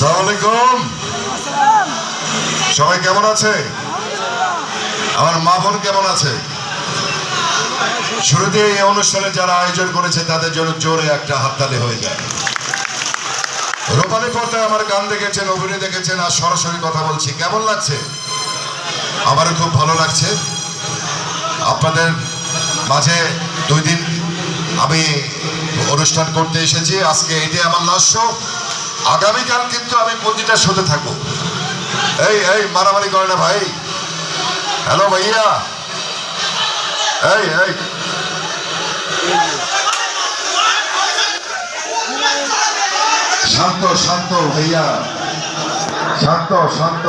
সালাম আলাইকুম। সবাই কেমন আছে? আমার মা বোন কেমন আছে? শুরুতে এই অনুষ্ঠানে যারা আয়োজন করেছে, তাদের জন্য জোরে একটা হাততালি হয়ে যায়। রূপালী পর্দায় আমার গান দেখেছেন, অভিনয় দেখেছেন, আর সরাসরি কথা বলছি। কেমন লাগছে? আমারও খুব ভালো লাগছে। আপনাদের মাঝে দুই দিন আমি অনুষ্ঠান করতে এসেছি। আজকে এটাই আমার লাস্ট শো। আগামীকাল কিন্তু আমি প্রতিটা শোতে থাকব। এই এই, মারামারি করে না ভাই। হ্যালো ভাইয়া। এই এই। শান্ত শান্ত ভাইয়া। শান্ত শান্ত।